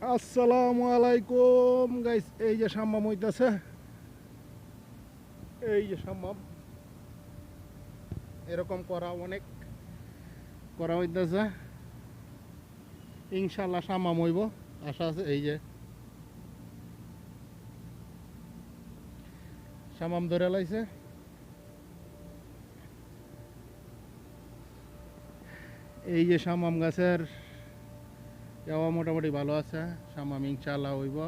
আসসালামু আলাইকুম। গাইস এই যে সাম্মাম হইতেছে। এই যে সাম্মাম। এরকম করা অনেক করা হইতাছে। ইনশাল্লাহ সাম্মাম হইব। আশা আছে, এই যে। সামাম ধরে লাইছে। এই যে সামাম গাছের যাওয়া মোটামুটি ভালো আছে। সামাম ইনশাল্লাহ হইব,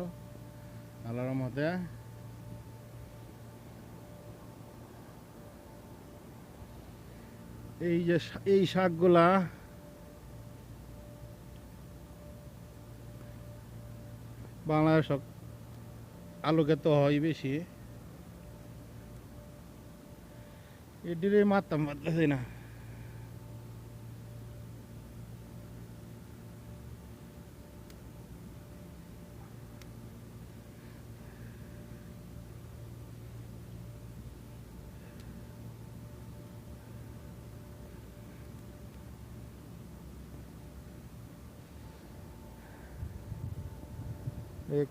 আল্লাহর মতে এই যে এই শাকগুলা বাংলাদেশ আলুকে তো হয় বেশি। এটিরে মারতাম পারতেছি না।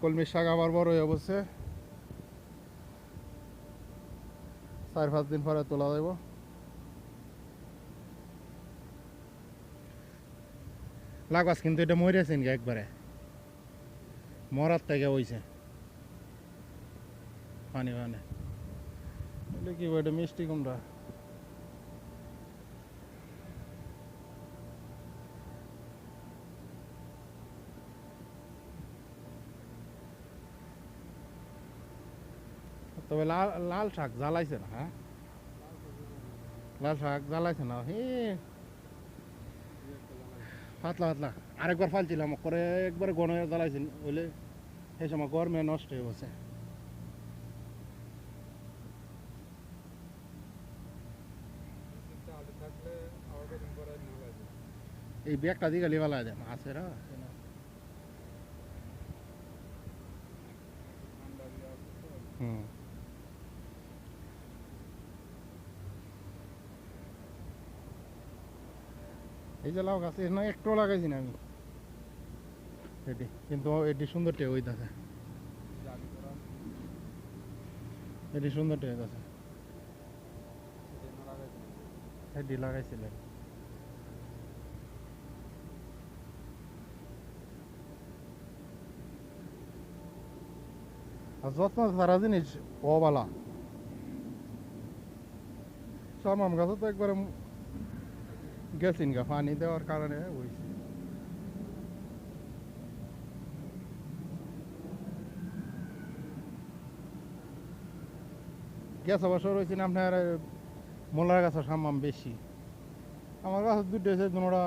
কলমির শাক আবার বড় হয়ে বসছে। চার পাঁচ দিন পরে তোলা যাব লাগাস কিন্তু এটা মরেছেন একবারে? মরার থেকে হইছে। পানি পানি। কি এটা মিষ্টি কুমড়া? তবে লাল লাল শাক জ্বালাইছে না হ্যাঁ? লাল শাক জ্বালাইছে না, হে। পাতলা পাতলা। আরেকবার ফালছিলাম করে একবারে গণ জ্বালাইছেন বলে সেই সময় গরমে নষ্ট হয়ে গেছে। এই ব্যাগটা দিকে লিবালা যায়, আছে রা হুম। এই যে লাউ গাছ এর না একটু লাগাইছি না আমি। এটি, কিন্তু এটি সুন্দর টেয়ে হইতাছে এটি সুন্দর টেয়ে হইতাছে এটি লাগাইছিলেন। আর যত্ন সারা জিনিস, অবালা। সামাম গাছে তো একবারে গেছিন গা পানি দেওয়ার কারণে হয়েছে গেছে বছর হয়েছে আপনার মোলার গাছের সামাম বেশি। আমার কাছে দুটো হয়েছে দুটা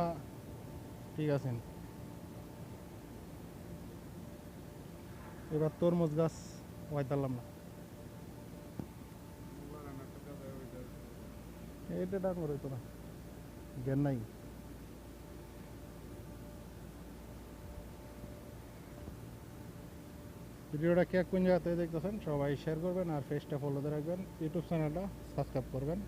ঠিক আছেন এবার তরমুজ গাছ ওয়াইতারলাম না। এইটা ডাক তোরা জ্ঞান নাই। ভিডিওটা কে কোন জায়গাতে দেখতেছেন, সবাই শেয়ার করবেন আর পেজটা ফলোতে রাখবেন। ইউটিউব চ্যানেলটা সাবস্ক্রাইব করবেন।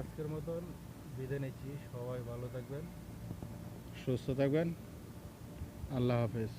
আজকের মতন বিদায় নিচ্ছি। সবাই ভালো থাকবেন। সুস্থ থাকবেন। আল্লাহ হাফেজ।